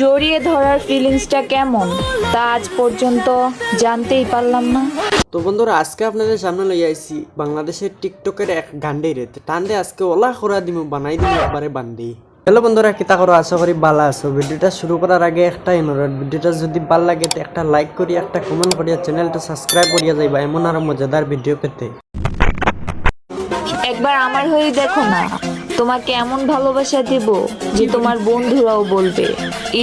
জড়িয়ে ধরার ফিলিংসটা কেমন? তা আজ পর্যন্ত জানতেই পারলাম না। তো বন্ধুরা, আজকে আপনাদের সামনে লই আইছি বাংলাদেশের টিকটকের এক গান্ডে রে টান্ডে আজকে ওলা করা দিমু বানাই দিমু একবারে বান্দি। হ্যালো বন্ধুরা কিতা করো? আশা করি ভালো আছো। ভিডিওটা শুরু করার আগে একটা অনুরোধ। ভিডিওটা যদি ভালো লাগে, তো একটা লাইক করি একটা কমেন্ট করিয়া চ্যানেলটা সাবস্ক্রাইব করিয়া যাইবা। এমন আরও মজাদার ভিডিও পেতে। একবার আমার হয়ে দেখো না। তোমাকে এমন ভালোবাসা দেব যে তোমার বন্ধুরাও বলবে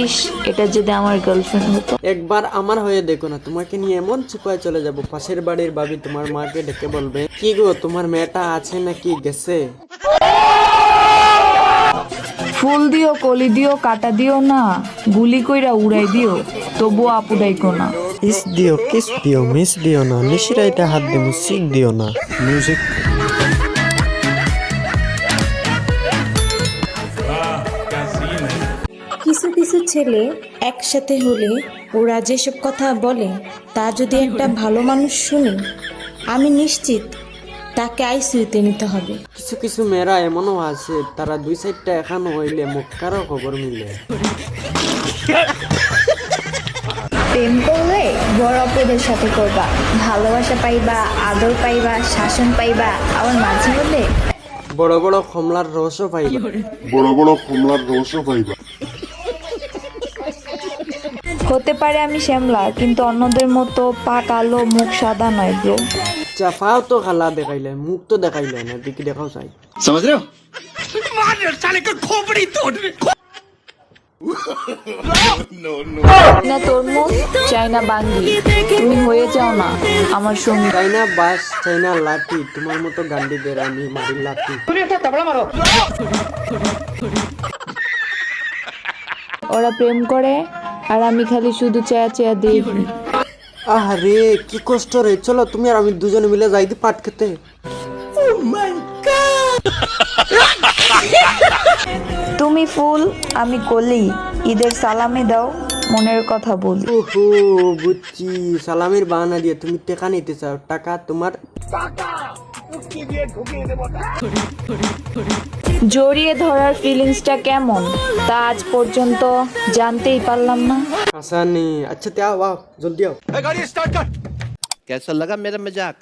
ইস এটা যদি আমার গার্লফ্রেন্ড হতো। একবার আমার হয়ে দেখো না। তোমাকে নিয়ে এমন চিপায় চলে যাব। পাশের বাড়ির ভাবি তোমার মাকে ডেকে বলবে কি গো তোমার মেয়েটা আছে নাকি? গেছে? ফুল দিও কলি দিও কাটা দিও না। গুলি কইরা উড়াই দিও তবুও আপু ডাইকো না। ইস দিও কিস দিও মিস দিও না। নিশিরাইতে হাত দিমু সিক দিও না। মিউজিক ছেলে একসাথে হলে ওরা যেসব কথা বলে তা যদি একটা ভালো মানুষ শুনে আমি নিশ্চিত তাকে আইসিউতে নিতে হবে। কিছু কিছু মেয়েরা এমনও আছে তারা দুই সাইডটা এখানো হইলে মুখকারও খবর মিলে। প্রেম করলে বড় অপদের সাথে করবা ভালোবাসা পাইবা আদর পাইবা শাসন পাইবা আবার মাঝে মধ্যে বড় বড় কমলার রসও পাইবা। বড় বড় কমলার রসও পাইবা। হতে পারে আমি শ্যামলা কিন্তু অন্যদের মতো পা কালো মুখ সাদা নয় ব্রো। চাফাও তো খালা দেখাইলে মুখ তো দেখাইলে না দেখি দেখাও চাই। সমাজ রে না তোর মুখ চাই বাঙ্গি তুমি হয়ে যাও না আমার সঙ্গে। চাই না বাস চাইনা লাঠি তোমার মতো গান্ডিদের আমি মারি লাঠি। মারো। ওরা প্রেম করে আর আমি খালি শুধু চেয়া চেয়া দিই আরে কি কষ্ট রে। চলো তুমি আর আমি দুজনে মিলে যাই দি পাট খেতে। তুমি ফুল আমি কলি। ঈদের সালামি দাও মনের কথা বলি। ওহো বুঝছি। সালামের বাহানা দিয়ে তুমি টাকা নিতে চাও। টাকা তোমার? জড়িয়ে ধরার ফিলিংসটা কেমন? তা আজ পর্যন্ত জানতেই পারলাম না। আসানি আচ্ছা তে আও আও জলদি আও। গাড়ি স্টার্ট কর। কেমন লাগা মেরা মজাক